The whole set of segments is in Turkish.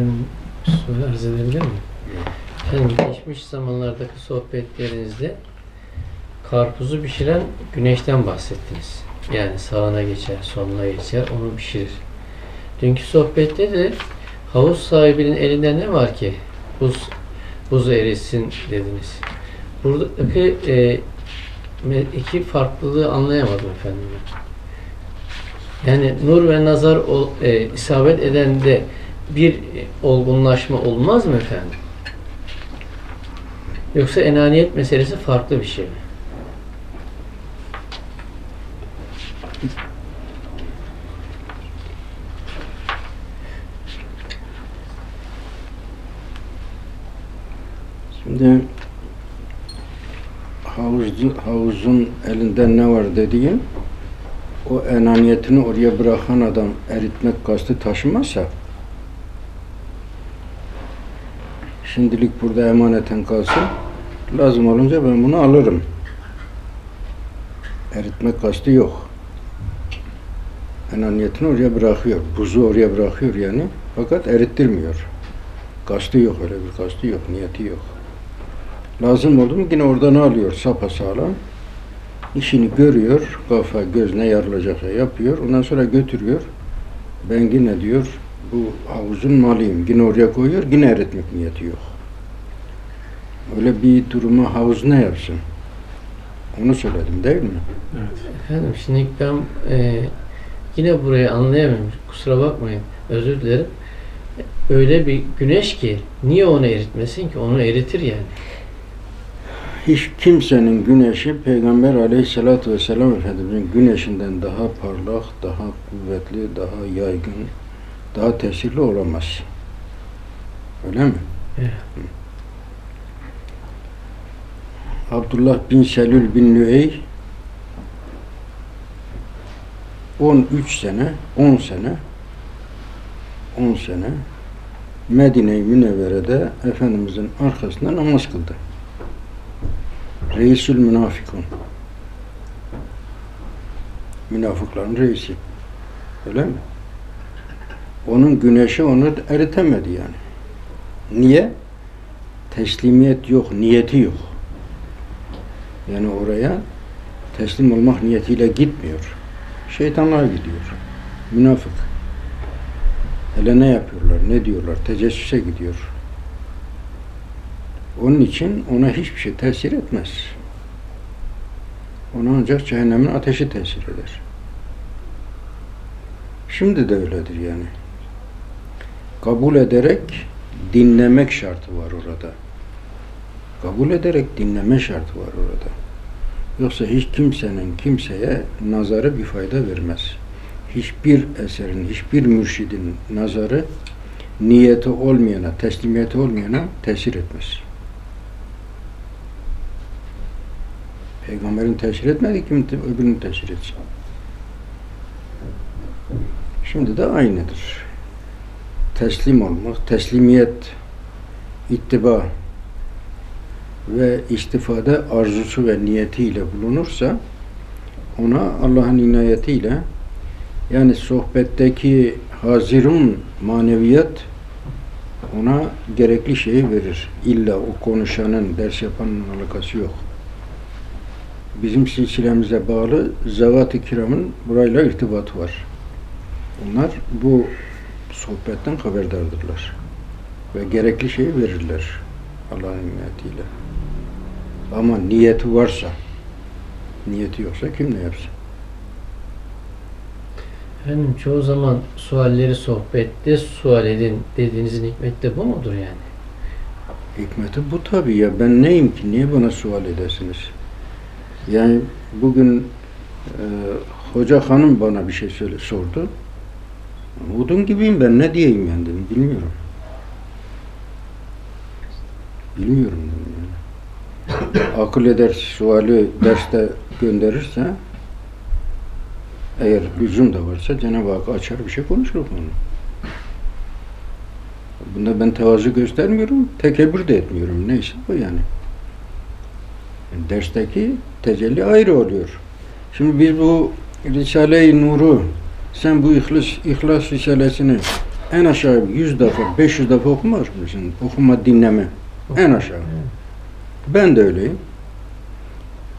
Efendim soru arz edebilir miyim? Efendim geçmiş zamanlardaki sohbetlerinizde karpuzu pişiren güneşten bahsettiniz. Yani sağına geçer, soluna geçer, onu pişirir. Dünkü sohbette de havuz sahibinin elinde ne var ki buz buz eritsin dediniz. Buradaki e, iki farklılığı anlayamadım efendim. Yani nur ve nazar ol, e, isabet edende bir olgunlaşma olmaz mı efendim? Yoksa enaniyet meselesi farklı bir şey mi? Şimdi havuzcu, havuzun elinde ne var dediğim o enaniyetini oraya bırakan adam eritmek kastı taşımazsa şimdilik burada emaneten kalsın lazım olunca ben bunu alırım. Eritmek kastı yok. Enaniyetini oraya bırakıyor. Buzu oraya bırakıyor yani. Fakat erittirmiyor. Kastı yok öyle bir kastı yok. Niyeti yok. Lazım oldu mu yine oradan alıyor sapasağlam. İşini görüyor, kafa gözüne yarılacaksa yapıyor. Ondan sonra götürüyor. Ben yine diyor bu havuzun malıyım. Yine oraya koyuyor, yine eritmek niyeti yok. Öyle bir duruma havuz ne yapsın? Onu söyledim değil mi? Efendim şimdi ben e, yine burayı anlayamıyorum. Kusura bakmayın. Özür dilerim. Öyle bir güneş ki niye onu eritmesin ki? Onu eritir yani. Hiç kimsenin güneşi Peygamber aleyhissalatü vesselam Efendimizin güneşinden daha parlak, daha kuvvetli, daha yaygın, daha tesirli olamaz. Öyle mi? Evet. Abdullah bin Selül bin Nüey 13 sene, 10 sene 10 sene Medine-i Münevvere'de Efendimizin arkasında namaz kıldı. Reisül münafikun. Münafıkların reisi. Öyle mi? Onun güneşi onu eritemedi yani. Niye? Teslimiyet yok, niyeti yok. Yani oraya teslim olmak niyetiyle gitmiyor. Şeytanlar gidiyor. Münafık. Hele ne yapıyorlar, ne diyorlar? Tecessüse gidiyor. Onun için ona hiçbir şey tesir etmez. Ona ancak cehennemin ateşi tesir eder. Şimdi de öyledir yani. Kabul ederek dinlemek şartı var orada. Kabul ederek dinleme şartı var orada. Yoksa hiç kimsenin kimseye nazarı bir fayda vermez. Hiçbir eserin, hiçbir mürşidin nazarı niyeti olmayana, teslimiyeti olmayana tesir etmez. Peygamberin tesir etmedi kim öbürünü tesir etsin. Şimdi de aynıdır. Teslim olmak, teslimiyet, ittiba ve istifade arzusu ve niyetiyle bulunursa ona Allah'ın inayetiyle yani sohbetteki hazirun maneviyat ona gerekli şeyi verir. İlla o konuşanın, ders yapanın alakası yok. Bizim silsilemize bağlı zevat-ı kiramın burayla irtibatı var. Onlar bu sohbetten haberdardırlar. Ve gerekli şeyi verirler Allah'ın inayetiyle. Ama niyeti varsa, niyeti yoksa kim ne yapsın? Efendim çoğu zaman sualleri sohbette sual edin dediğinizin hikmeti de bu mudur yani? Hikmeti bu tabii ya. Ben neyim ki? Niye bana sual edersiniz? Yani bugün e, hoca hanım bana bir şey söyle sordu. Odun gibiyim ben ne diyeyim yani dedim. Bilmiyorum. Bilmiyorum dedim yani. Akıl eder suali derste gönderirse eğer lüzum da varsa Cenab-ı Hak açar bir şey konuşur onu. Bunda ben tevazu göstermiyorum, tekebbür de etmiyorum. Neyse bu yani. Yani dersteki tecelli ayrı oluyor. Şimdi biz bu Risale-i Nur'u sen bu İhlas, İhlas Risalesini en aşağı 100 defa, 500 defa okumaz mısın? Okuma, dinleme. En aşağı. Ben de öyleyim.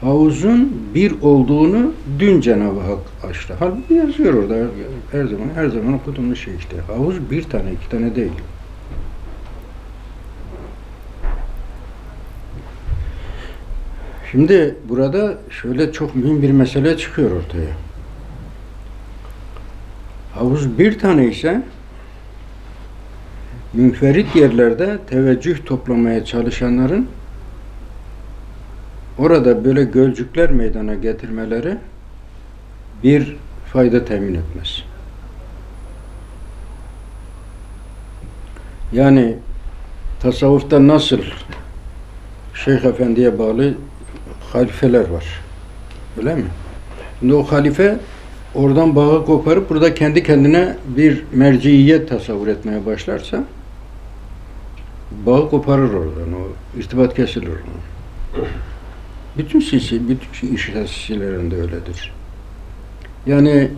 Havuzun bir olduğunu dün Cenab-ı Hak açtı. Halbuki yazıyor orada her zaman her zaman okuduğumuz şey işte. Havuz bir tane, iki tane değil. Şimdi burada şöyle çok mühim bir mesele çıkıyor ortaya. Havuz bir tane ise münferit yerlerde teveccüh toplamaya çalışanların orada böyle gölcükler meydana getirmeleri bir fayda temin etmez. Yani tasavvufta nasıl Şeyh Efendi'ye bağlı halifeler var. Öyle mi? Şimdi o halife oradan bağı koparıp burada kendi kendine bir merciiyet tasavvur etmeye başlarsa bağı koparır oradan. O irtibat kesilir. Bütün sisi, bütün iş sisilerinde öyledir. Yani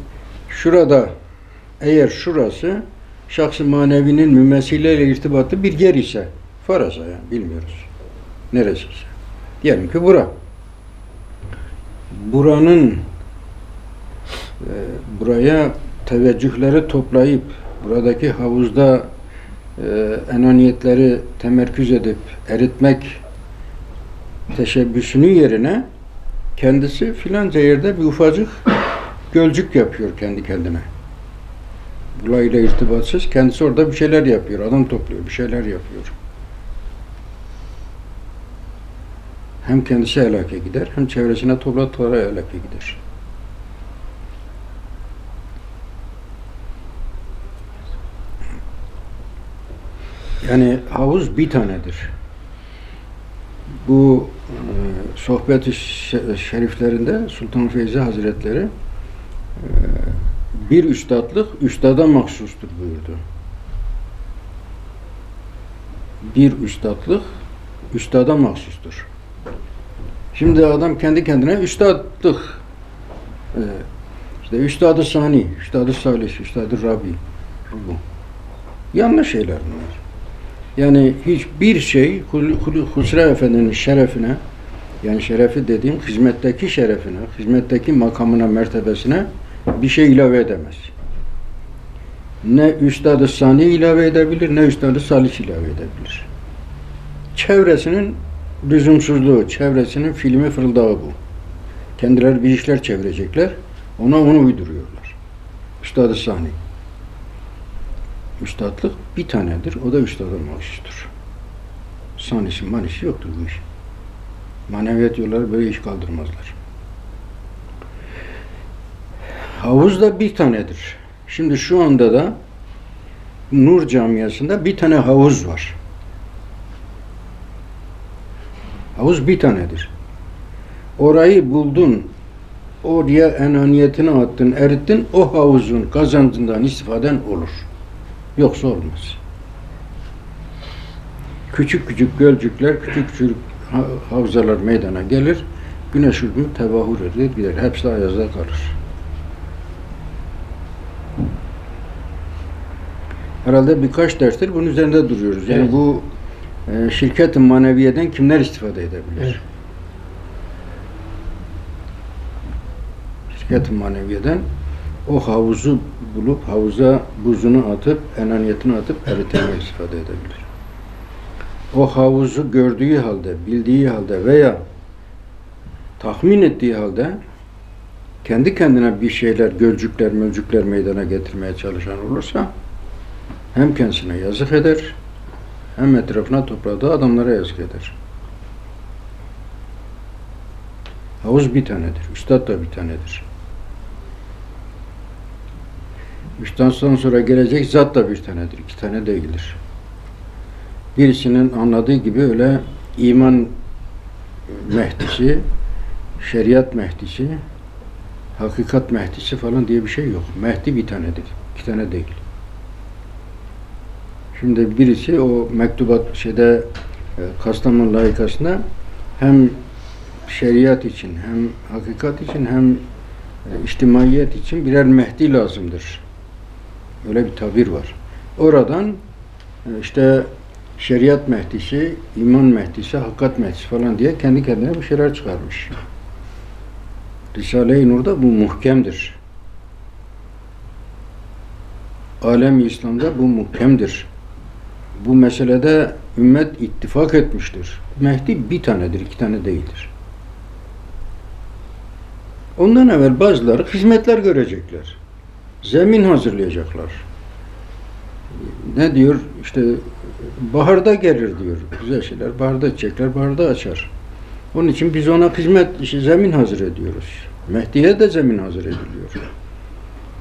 şurada eğer şurası şahsı manevinin mümessileyle irtibatlı bir yer ise faraza yani bilmiyoruz. Neresi ise. Diyelim ki bura. Buranın buraya teveccühleri toplayıp buradaki havuzda e, enaniyetleri temerküz edip eritmek teşebbüsünün yerine kendisi filanca yerde bir ufacık gölcük yapıyor kendi kendine. Bulayla irtibatsız. Kendisi orada bir şeyler yapıyor. Adam topluyor. Bir şeyler yapıyor. Hem kendisi helake gider, hem çevresine toplatılara helake gider. Yani havuz bir tanedir. Bu e, sohbet-i şe- şeriflerinde Sultan Feyzi Hazretleri e, bir üstadlık üstada mahsustur buyurdu. Bir üstadlık üstada mahsustur. Şimdi adam kendi kendine üstadlık e, işte üstadı sani, üstadı salih, üstadı rabi bu. Yanlış şeyler bunlar. Yani hiçbir şey Husrev Efendi'nin şerefine yani şerefi dediğim hizmetteki şerefine, hizmetteki makamına, mertebesine bir şey ilave edemez. Ne Üstad-ı Sani ilave edebilir, ne Üstad-ı Salih ilave edebilir. Çevresinin lüzumsuzluğu, çevresinin filmi fırıldağı bu. Kendileri bir işler çevirecekler, ona onu uyduruyorlar. Üstad-ı Sani. Üstadlık bir tanedir, o da üstada mahsustur. Sanisi manisi yoktur bu iş. Maneviyat yolları böyle iş kaldırmazlar. Havuz da bir tanedir. Şimdi şu anda da Nur Camiası'nda bir tane havuz var. Havuz bir tanedir. Orayı buldun, oraya enaniyetini attın, erittin, o havuzun kazancından istifaden olur. Yoksa olmaz. Küçük küçük gölcükler, küçük küçük ha- havzalar meydana gelir. Güneş hükmü tevahür eder, gider. Hepsi ayazda kalır. Herhalde birkaç derstir bunun üzerinde duruyoruz. Yani Evet. bu e, şirket-i maneviyeden kimler istifade edebilir? Evet. Şirket-i maneviyeden o havuzu bulup havuza buzunu atıp enaniyetini atıp eritmeye istifade edebilir. O havuzu gördüğü halde, bildiği halde veya tahmin ettiği halde kendi kendine bir şeyler, gölcükler, mölcükler meydana getirmeye çalışan olursa hem kendisine yazık eder, hem etrafına topladığı adamlara yazık eder. Havuz bir tanedir, üstad da bir tanedir. Üstaddan sonra gelecek zat da bir tanedir, iki tane değildir. Birisinin anladığı gibi öyle iman mehdisi, şeriat mehdisi, hakikat mehdisi falan diye bir şey yok. Mehdi bir tanedir, iki tane değil. Şimdi birisi o mektubat şeyde e, Kastamonu layıkasında hem şeriat için hem hakikat için hem e, içtimaiyet için birer Mehdi lazımdır. Öyle bir tabir var. Oradan e, işte şeriat mehdisi, iman mehdisi, hakikat mehdisi falan diye kendi kendine bir şeyler çıkarmış. Risale-i Nur'da bu muhkemdir. Alem İslam'da bu muhkemdir. Bu meselede ümmet ittifak etmiştir. Mehdi bir tanedir, iki tane değildir. Ondan evvel bazıları hizmetler görecekler. Zemin hazırlayacaklar. Ne diyor? İşte baharda gelir diyor. Güzel şeyler. Baharda çiçekler baharda açar. Onun için biz ona hizmet, işte zemin hazır ediyoruz. Mehdi'ye de zemin hazır ediliyor.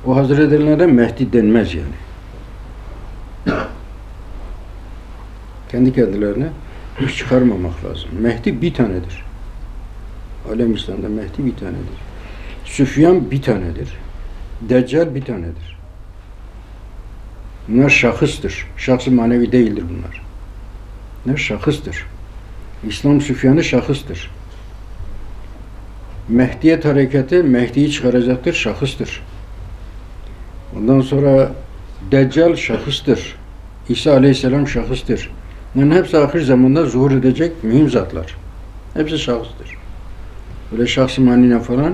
O hazır edilenlere Mehdi denmez yani. Kendi kendilerine iş çıkarmamak lazım. Mehdi bir tanedir. Alem Mehdi bir tanedir. Süfyan bir tanedir. Deccal bir tanedir. Bunlar şahıstır. Şahsı manevi değildir bunlar. Bunlar şahıstır. İslam Süfyan'ı şahıstır. Mehdiyet hareketi Mehdi'yi çıkaracaktır, şahıstır. Ondan sonra Deccal şahıstır. İsa Aleyhisselam şahıstır. Bunların hepsi ahir zamanda zuhur edecek mühim zatlar. Hepsi şahıstır. Böyle şahsı manine falan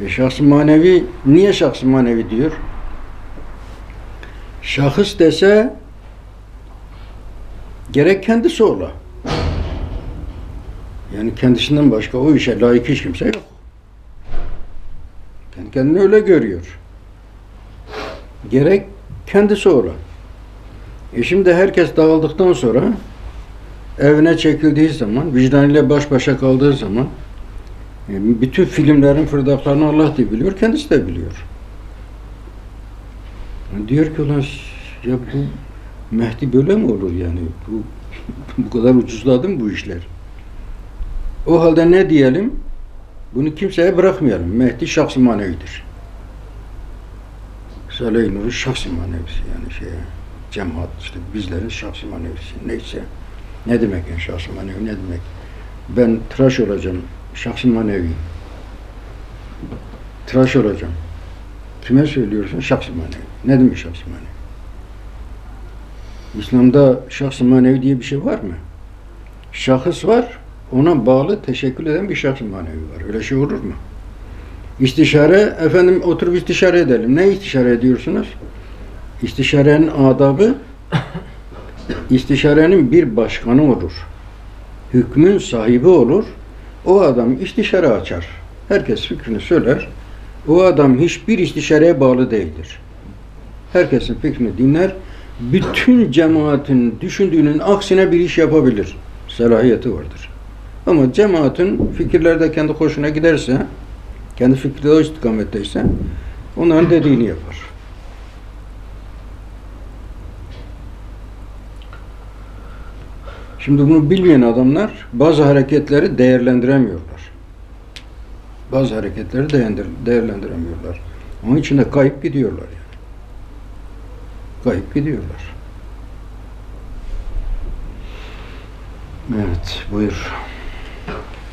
ve şahsı manevi niye şahsı manevi diyor? Şahıs dese gerek kendisi ola. Yani kendisinden başka o işe layık hiç kimse yok. Kendi kendini öyle görüyor. Gerek kendisi ola. E şimdi herkes dağıldıktan sonra evine çekildiği zaman, vicdanıyla baş başa kaldığı zaman e, bütün filmlerin fırdaklarını Allah da biliyor, kendisi de biliyor. Diyor ki ulan ya bu Mehdi böyle mi olur yani? Bu, bu kadar ucuzladı mı bu işler? O halde ne diyelim? Bunu kimseye bırakmayalım. Mehdi şahsi manevidir. Salih Nur'un şahsi manevisi yani şey cemaat işte bizlerin şahsi manevisi neyse. Ne demek yani şahsi manevi ne demek? Ben tıraş olacağım şahsi manevi. Tıraş olacağım. Kime söylüyorsun? Şahsi manevi. Ne demek şahsi manevi? İslam'da şahsi manevi diye bir şey var mı? Şahıs var, ona bağlı teşekkül eden bir şahsi manevi var. Öyle şey olur mu? İstişare, efendim oturup istişare edelim. Ne istişare ediyorsunuz? İstişarenin adabı, istişarenin bir başkanı olur. Hükmün sahibi olur. O adam istişare açar. Herkes fikrini söyler. O adam hiçbir istişareye bağlı değildir. Herkesin fikrini dinler. Bütün cemaatin düşündüğünün aksine bir iş yapabilir. Selahiyeti vardır. Ama cemaatin fikirlerde kendi hoşuna giderse, kendi fikri de o istikametteyse onların dediğini yapar. Şimdi bunu bilmeyen adamlar bazı hareketleri değerlendiremiyorlar. Bazı hareketleri değerlendir- değerlendiremiyorlar. Onun için de kayıp gidiyorlar yani. Kayıp gidiyorlar. Evet, buyur.